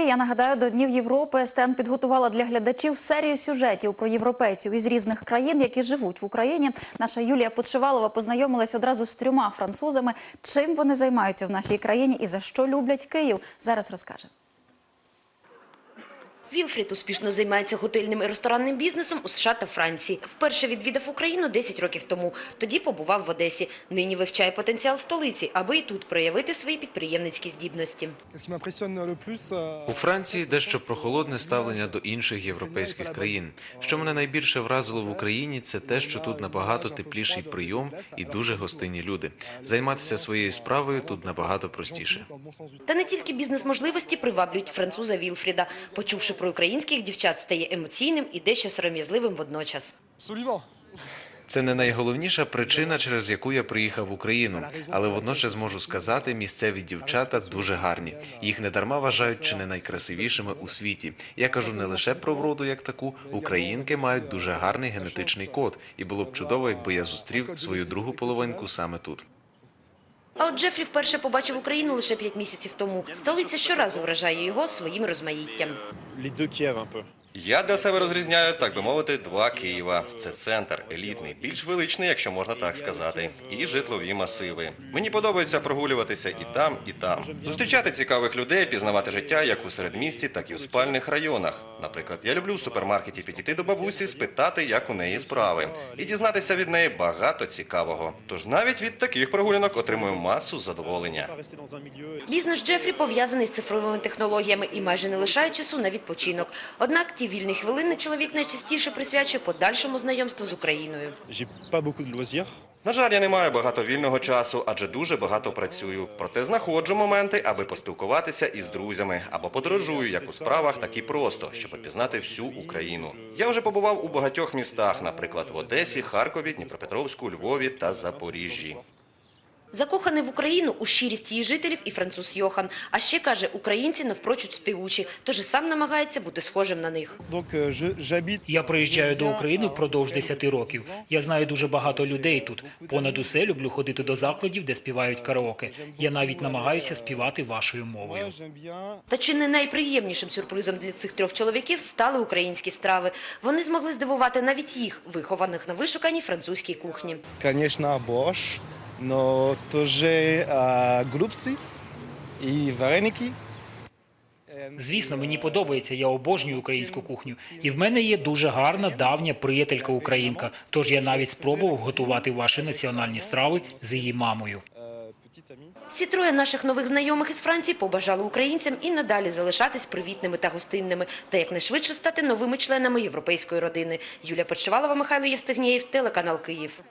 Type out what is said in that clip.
Я нагадаю, до Днів Європи СТН підготувала для глядачів серію сюжетів про європейців із різних країн, які живуть в Україні. Наша Юлія Подшивалова познайомилась одразу з трьома французами. Чим вони займаються в нашій країні і за що люблять Київ? Зараз розкаже. Вілфрід успішно займається готельним і ресторанним бізнесом у США та Франції. Вперше відвідав Україну 10 років тому. Тоді побував в Одесі. Нині вивчає потенціал столиці, аби і тут проявити свої підприємницькі здібності. Euh, У Франції дещо прохолодне ставлення до інших європейських країн. Що мене найбільше вразило в Україні, це те, що тут набагато тепліший прийом і дуже гостинні люди. Займатися своєю справою тут набагато простіше. Та не тільки бізнес-можливості приваблюють француза Вілфріда. Почувши про українських дівчат, стає емоційним і дещо сором'язливим водночас. Це не найголовніша причина, через яку я приїхав в Україну, але водночас можу сказати, місцеві дівчата дуже гарні. Їх недарма вважають чи не найкрасивішими у світі. Я кажу не лише про вроду як таку. Українки мають дуже гарний генетичний код, і було б чудово, якби я зустрів свою другу половинку саме тут. А от Джефрі вперше побачив Україну лише 5 місяців тому. Столиця щоразу вражає його своїм розмаїттям. Les deux Kiev un peu. Я для себе розрізняю, так би мовити, два Києва. Це центр, елітний, більш величний, якщо можна так сказати, і житлові масиви. Мені подобається прогулюватися і там, і там. Зустрічати цікавих людей, пізнавати життя як у середмісті, так і у спальних районах. Наприклад, я люблю в супермаркеті підійти до бабусі, спитати, як у неї справи, і дізнатися від неї багато цікавого. Тож навіть від таких прогулянок отримую масу задоволення. Бізнес Джефрі пов'язаний з цифровими технологіями і майже не лишає часу на відпочинок. Однак ті вільні хвилини чоловік найчастіше присвячує подальшому знайомству з Україною. На жаль, я не маю багато вільного часу, адже дуже багато працюю. Проте знаходжу моменти, аби поспілкуватися із друзями або подорожую як у справах, так і просто, щоб опізнати всю Україну. Я вже побував у багатьох містах, наприклад, в Одесі, Харкові, Дніпропетровську, Львові та Запоріжжі. Закоханий в Україну у щирість її жителів і француз Йохан. А ще каже, українці навпрочуд співучі, тож і сам намагається бути схожим на них. Je- Я приїжджаю до України впродовж Auvergne 10 років. Я знаю дуже багато людей тут. Понад усе люблю ходити до закладів, де співають караоке. Я навіть намагаюся співати вашою мовою. Та чи не найприємнішим сюрпризом для цих трьох чоловіків стали українські страви. Вони змогли здивувати навіть їх, вихованих на вишуканій французькій кухні. Конечно, борщ, но тоже а, голубці і вареники. Звісно, мені подобається. Я обожнюю українську кухню. І в мене є дуже гарна давня приятелька українка. Тож я навіть спробував готувати ваші національні страви з її мамою. Всі троє наших нових знайомих із Франції побажали українцям і надалі залишатись привітними та гостинними, та якнайшвидше стати новими членами європейської родини. Юлія Почивалова, Михайло Євстигнєєв, телеканал Київ.